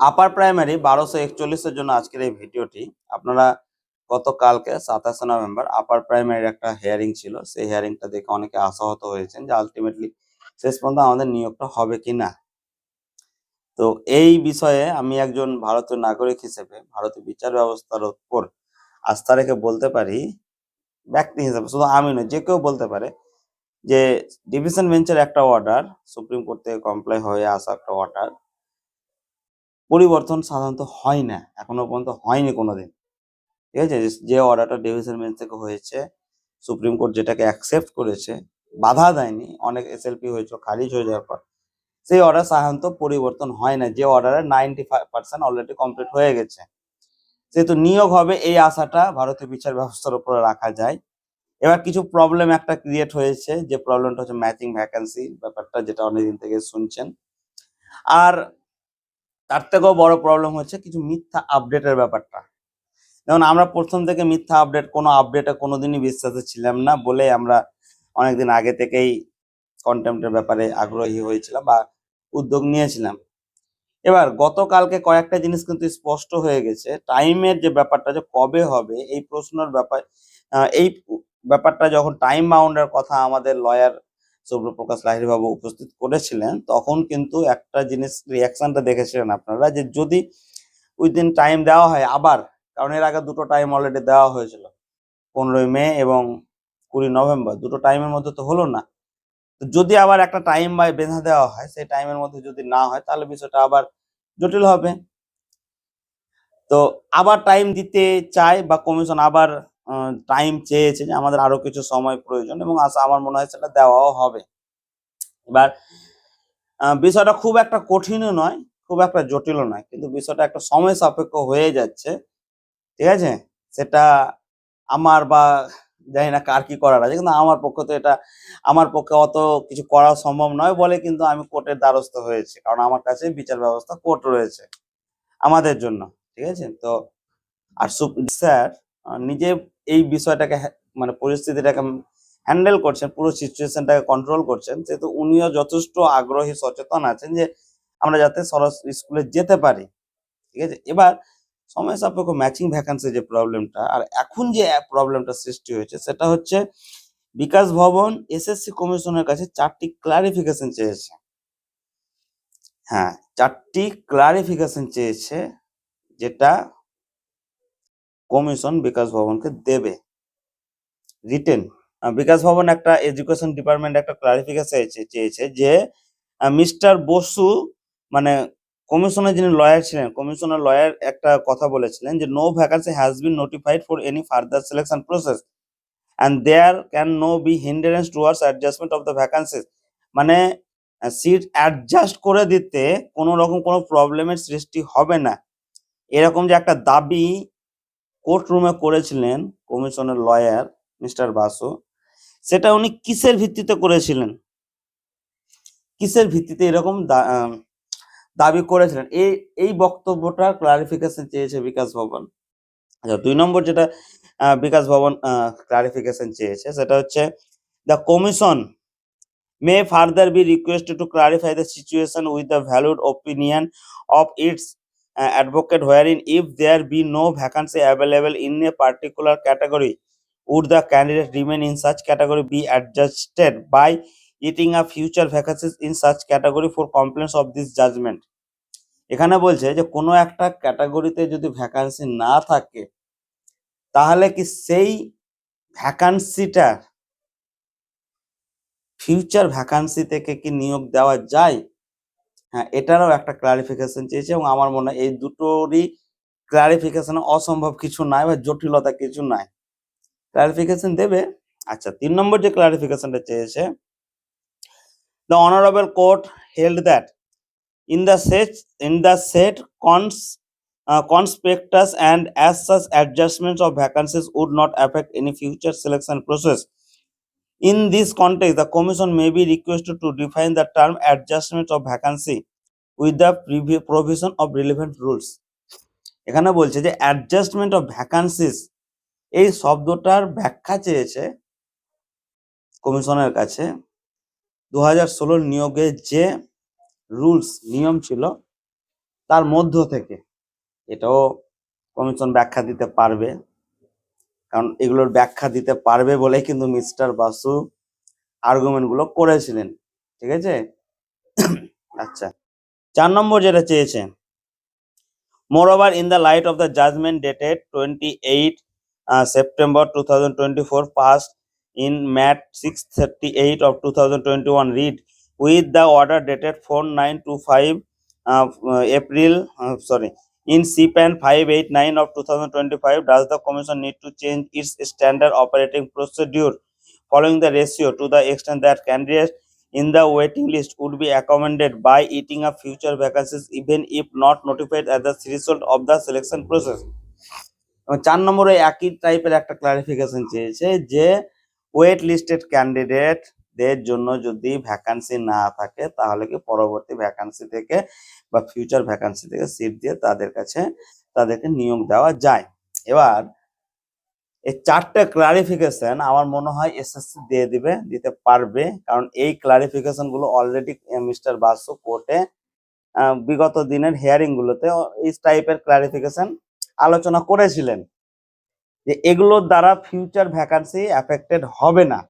Upper primary বারোশো একচল্লিশের জন্য আজকের এই ভিডিওটি। আপনারা গতকালকে সাতাশে নভেম্বর আপার প্রাইমারির একটা হেয়ারিং ছিল। সেই হিয়ারিংটা দেখে অনেকে আশাহত হয়েছেন যে আলটিমেটলি শেষ পর্যন্ত আমাদের নিয়োগটা হবে কি না তো এই বিষয়ে আমি একজন ভারতীয় নাগরিক হিসেবে, ভারতীয় বিচার ব্যবস্থার উপর আস্থা রেখে বলতে পারি, ব্যক্তি হিসেবে, শুধু আমি নয়, যে কেউ বলতে পারে যে ডিভিশন বেঞ্চের একটা অর্ডার সুপ্রিম কোর্ট থেকে কমপ্লাই হয়ে আসা একটা অর্ডার পরিবর্তন সাধারণত হয় না, এখনও পর্যন্ত হয়নি কোনোদিন। ঠিক আছে? যে- অর্ডারটা ডিভিশন বেঞ্চ থেকে হয়েছে, সুপ্রিম কোর্ট যেটাকে অ্যাকসেপ্ট করেছে, বাধা দেয়নি, অনেক এসএলপি হয়েছিল, খারিজ হয়ে যাওয়ার পর, সেই অর্ডার সাধারণত পরিবর্তন হয় না। যে অর্ডারে ninety five percent already complete হয়ে গেছে। সেহেতু নিয়োগ হবে এই আশাটা ভারতীয় বিচার ব্যবস্থার উপরে রাখা যায়। এবার কিছু প্রবলেম একটা ক্রিয়েট হয়েছে, যে প্রবলেমটা হচ্ছে ম্যাচিং ভ্যাকেন্সি ব্যাপারটা যেটা অনেকদিন থেকে শুনছেন। আর তার থেকেও বড় প্রবলেম হচ্ছে কিছু মিথ্যা আপডেটের ব্যাপারটা। যেমন আমরা প্রথম থেকে মিথ্যা আপডেট কোনো আপডেটে কোনোদিনই বিশ্বাসে ছিলাম না বলে আমরা অনেকদিন আগে থেকেই কন্টেম্পটের ব্যাপারে আগ্রহী হয়েছিলাম বা উদ্যোগ নিয়েছিলাম। এবার গতকালকে কয়েকটা জিনিস কিন্তু স্পষ্ট হয়ে গেছে। টাইমের যে ব্যাপারটা যে কবে হবে, এই প্রশ্নের ব্যাপার এই ব্যাপারটা যখন টাইম বাউন্ডের কথা আমাদের লয়ার সৌব্রপ্রকাশ লাহিড়ী বাবু উপস্থিত করেছিলেন, তখন কিন্তু একটা জিনিস রিয়াকশনটা দেখেছিলেন আপনারা যে যদি উইদিন টাইম দেওয়া হয় আবার, কারণ এর আগে দুটো টাইম অলরেডি দেওয়া হয়েছিল, পনেরোই মে এবং কুড়ি নভেম্বর, দুটো টাইমের মধ্যে তো হলো না। তো যদি আবার একটা টাইম বাই বেঁধে দেওয়া হয়, সেই টাইমের মধ্যে যদি না হয়, তাহলে বিষয়টা আবার জটিল হবে। তো আবার টাইম দিতে চায় বা কমিশন আবার টাইম চেয়েছে যে আমাদের আরও কিছু সময় প্রয়োজন এবং আশা আমার মনে হয় সেটা দেওয়াও হবে। এবার বিষয়টা খুব একটা কঠিনও নয়, খুব একটা জটিলও নয়, কিন্তু বিষয়টা একটা সময় সাপেক্ষ হয়ে যাচ্ছে, ঠিক আছে? সেটা আমার বা জানি না কার কি করার আছে, কিন্তু আমার পক্ষে তো এটা, আমার পক্ষে অত কিছু করা সম্ভব নয় বলে কিন্তু আমি কোর্টের দ্বারস্থ হয়েছি, কারণ আমার কাছে বিচার ব্যবস্থা কোর্ট রয়েছে, আমাদের জন্য, ঠিক আছে? তো, আর স্যার নিজে এই বিষয়টাকে মানে পরিস্থিতিটাকে হ্যান্ডেল করছেন, পুরো সিচুয়েশনটাকে কন্ট্রোল করছেন, যেহেতু উনিও যথেষ্ট আগ্রহী, সচেতন আছেন যে আমরা যাতে সরাসরি স্কুলে যেতে পারি। ঠিক আছে? এবার সময় সাপেক্ষ ম্যাচিং ভ্যাকান্সি যে প্রবলেমটা আর এখন যে প্রবলেমটা সৃষ্টি হয়েছে, সেটা হচ্ছে বিকাশ ভবন এসএসসি কমিশনের কাছে চারটি ক্লারিফিকেশন চেয়েছে। হ্যাঁ চারটি ক্লারিফিকেশন চেয়েছে, যেটা কমিশন বিকাশ ভবনকে দেবে। রিটেন বিকাশ ভবন একটা এডুকেশন ডিপার্টমেন্ট একটা ক্লারিফিকেশন চেয়েছে যে মিস্টার বসু মানে কমিশনের যিনি লয়ার ছিলেন, কমিশনের লয়ার একটা কথা বলেছিলেন যে no vacancy has been notified for any further selection process and there can no be hindrance towards adjustment of the vacancies মানে সিট অ্যাডজাস্ট করে দিতে কোনো রকম কোনো প্রবলেমের সৃষ্টি হবে না। এরকম যে একটা দাবি কোর্ট রুমে করেছিলেন কমিশনের লয়ার মিস্টার বাসু। সেটা উনি কিসের ভিত্তিতে করেছিলেন? কিসের ভিত্তিতে এরকম দাবি করেছিলেন? এই এই বক্তব্যটার ক্লারিফিকেশন চেয়েছে বিকাশ ভবন। আচ্ছা দুই নম্বর যেটা বিকাশ ভবন ক্লারিফিকেশন চেয়েছে সেটা হচ্ছে the commission may further be requested to clarify the situation with the valued opinion of its advocate where in if there be no vacancy available in a particular category would the candidate remain in search category be adjusted by eating a future vacancies in search category for compliance of this judgment এখানে বলছে যে, কোনো একটা ক্যাটাগরিতে যদি vacancy না থাকে, তাহলে কি সেই ভ্যাকান্সিটার ফিউচার ভ্যাকান্সি থেকে কি নিয়োগ দেওয়া যায়? হ্যাঁ এটারও একটা ক্লারিফিকেশন চেয়েছে এবং আমার মনে হয় এই দুটোরই ক্লারিফিকেশন অসম্ভব কিছু নাই বা জটিলতা কিছু নাই ক্লারিফিকেশন দেবে আচ্ছা তিন নম্বর যে ক্লারিফিকেশনটা চেয়েছে the honourable court held that in the said in the said cons conspectus and as such adjustments of vacancies would not affect any future selection. In this context, the commission may be requested to define the term adjustment of vacancy with the provision of relevant rules. এখানে বলছে যে adjustment of vacancies এই শব্দটার ব্যাখ্যা চেয়েছে কমিশনের কাছে দু হাজার ষোলোর নিয়োগের যে রুলস নিয়ম ছিল তার মধ্য থেকে এটাও কমিশন ব্যাখ্যা দিতে পারবে কারণ এগুলোর ব্যাখ্যা দিতে পারবে বলে কিন্তু মিস্টার বাসু আর্গুমেন্টগুলো করেছিলেন, ঠিক আছে? আচ্ছা চার নম্বর যেটা চেয়েছে moreover in the light of the judgement dated twenty eight September two thousand in MAT six thirty eight of to read with the order dated four nine two five April sorry in CPAN 589 of 2025 does the commission need to change its standard operating procedure following the ratio to the extent that candidates in the waiting list would be accommodated by eating up future vacancies even if not notified at the threshold of the selection process চার নম্বরে একই টাইপের একটা clarification চেয়েছে যে wait listed ক্যান্ডিডেটদের জন্য যদি vacancy না থাকে, তাহলে কি পরবর্তী ভ্যাকান্সি থেকে বা ফিউচার ভ্যাকান্সি থেকে সিট দিয়ে তাদের কাছে তাদেরকে নিয়োগ দেওয়া যায়। এবার, এই চারটে ক্লারিফিকেশন আমার মনে হয় এসএসসি দিয়ে দিবে, দিতে পারবে। কারণ এই ক্লারিফিকেশনগুলো অলরেডি মিস্টার বাসু কোর্টে বিগত দিনের হিয়ারিং গুলোতে এই টাইপের ক্লারিফিকেশন আলোচনা করেছিলেন। যে এগুলোর দ্বারা ফিউচার ভ্যাকান্সি অ্যাফেক্টেড হবে না।